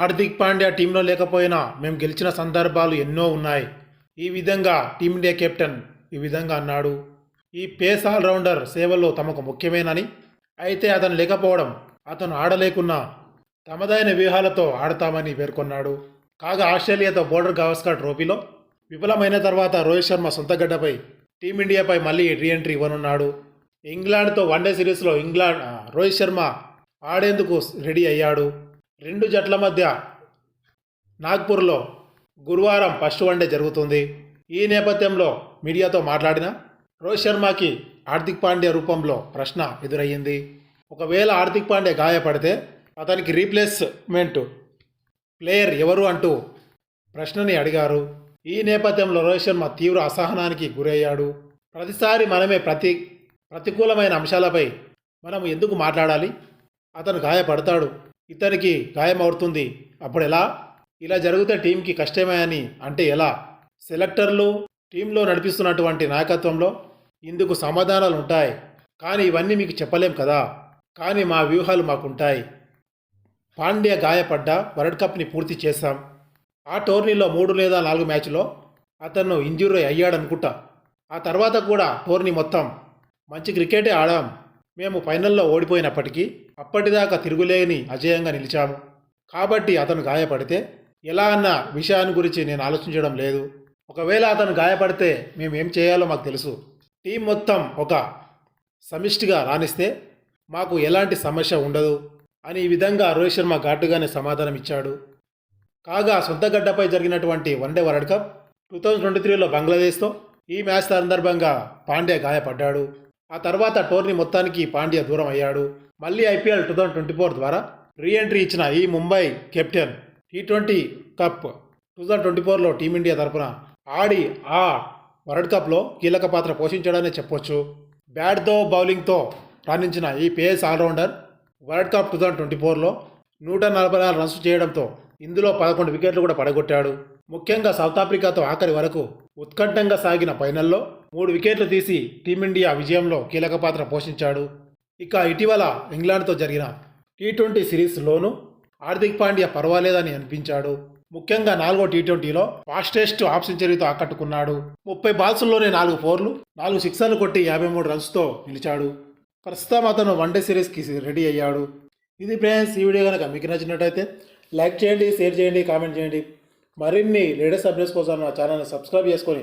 హార్దిక్ పాండ్యా టీంలో లేకపోయినా మేము గెలిచిన సందర్భాలు ఎన్నో ఉన్నాయి. ఈ విధంగా టీమిండియా కెప్టెన్ ఈ విధంగా అన్నాడు. ఈ పేస్ ఆల్రౌండర్ సేవల్లో తమకు ముఖ్యమేనని అయితే అతను లేకపోవడం అతను ఆడలేకున్నా తమదైన వ్యూహాలతో ఆడతామని పేర్కొన్నాడు. కాగా ఆస్ట్రేలియాతో బోర్డర్ గవస్కర్ ట్రోఫీలో విఫలమైన తర్వాత రోహిత్ శర్మ సొంత గడ్డపై టీమిండియాపై మళ్ళీ రీఎంట్రీ ఇవ్వనున్నాడు. ఇంగ్లాండ్తో వన్డే సిరీస్లో ఇంగ్లాండ్ రోహిత్ శర్మ ఆడేందుకు రెడీ అయ్యాడు. రెండు జట్ల మధ్య నాగ్పూర్లో గురువారం ఫస్ట్ వన్డే జరుగుతుంది. ఈ నేపథ్యంలో మీడియాతో మాట్లాడిన రోహిత్ శర్మకి హార్దిక్ పాండ్యా రూపంలో ప్రశ్న ఎదురయ్యింది. ఒకవేళ హార్దిక్ పాండ్యా గాయపడితే అతనికి రీప్లేస్మెంట్ ప్లేయర్ ఎవరు అంటూ ప్రశ్నని అడిగారు. ఈ నేపథ్యంలో రోహిత్ శర్మ తీవ్ర అసహనానికి గురయ్యాడు. ప్రతిసారి మనమే ప్రతి ప్రతికూలమైన అంశాలపై మనం ఎందుకు మాట్లాడాలి? అతను గాయపడతాడు. ఇతనికి గాయమవుతుంది. అప్పుడు ఎలా? ఇలా జరిగితే టీంకి కష్టమే అని అంటే ఎలా? సెలెక్టర్లు టీంలో నడిపిస్తున్నటువంటి నాయకత్వంలో ఇందుకు సమాధానాలు ఉంటాయి కానీ ఇవన్నీ మీకు చెప్పలేం కదా? కానీ మా వ్యూహాలు మాకుంటాయి. పాండ్య గాయపడ్డ వరల్డ్ కప్ని పూర్తి చేశాం. ఆ టోర్నీలో మూడు లేదా నాలుగు మ్యాచ్లో అతను ఇంజురీ అయ్యాడనుకుంటా. ఆ తర్వాత కూడా టోర్నీ మొత్తం మంచి క్రికెటే ఆడాం. మేము ఫైనల్లో ఓడిపోయినప్పటికీ అప్పటిదాకా తిరుగులేని అజయంగా నిలిచాము కాబట్టి అతను గాయపడితే ఎలా అన్న విషయాన్ని గురించి నేను ఆలోచించడం లేదు. ఒకవేళ అతను గాయపడితే మేము ఏం చేయాలో మాకు తెలుసు. టీం మొత్తం ఒక సమిష్టిగా రాణిస్తే మాకు ఎలాంటి సమస్య ఉండదు అని ఈ విధంగా రోహిత్ శర్మ ఘాటుగానే సమాధానం ఇచ్చాడు. కాగా సొంత గడ్డపై జరిగినటువంటి one day world cup two thousand twenty త్రీలో బంగ్లాదేశ్తో ఈ మ్యాచ్ సందర్భంగా పాండ్యా గాయపడ్డాడు. ఆ తర్వాత టోర్నీ మొత్తానికి పాండ్యా దూరం అయ్యాడు. మళ్ళీ IPL two thousand twenty four ద్వారా రీ ఎంట్రీ ఇచ్చిన ఈ Mumbai captain T twenty cup two thousand twenty ఫోర్లో టీమిండియా తరపున ఆడి ఆ వరల్డ్ కప్లో కీలక పాత్ర పోషించాడనే చెప్పొచ్చు. బ్యాట్తో బౌలింగ్తో రాణించిన ఈ pace allrounder world cup two thousand twenty ఫోర్లో నూట నలభై నాలుగు రన్స్ చేయడంతో ఇందులో పదకొండు వికెట్లు కూడా పడగొట్టాడు. ముఖ్యంగా సౌత్ ఆఫ్రికాతో ఆఖరి వరకు ఉత్కంఠంగా సాగిన ఫైనల్లో మూడు వికెట్లు తీసి టీమిండియా విజయంలో కీలక పాత్ర పోషించాడు. ఇక ఇటీవల ఇంగ్లాండ్తో జరిగిన టీ ట్వంటీ సిరీస్లోనూ హార్దిక్ పాండ్యా పర్వాలేదని అనిపించాడు. ముఖ్యంగా నాలుగో టీ ట్వంటీలో ఫాస్టెస్ట్ హాఫ్ సెంచరీతో ఆకట్టుకున్నాడు. ముప్పై బాల్స్లోనే నాలుగు ఫోర్లు నాలుగు సిక్సర్లు కొట్టి యాభై మూడు రన్స్తో నిలిచాడు. ప్రస్తుతం అతను వన్డే సిరీస్కి రెడీ అయ్యాడు. ఇది ఫ్రెండ్స్ ఈ వీడియో కనుక మీకు నచ్చినట్టయితే లైక్ చేయండి షేర్ చేయండి కామెంట్ చేయండి. మరిన్ని లేటెస్ట్ అప్డేట్స్ కోసం నా ఛానల్ని సబ్స్క్రైబ్ చేసుకొని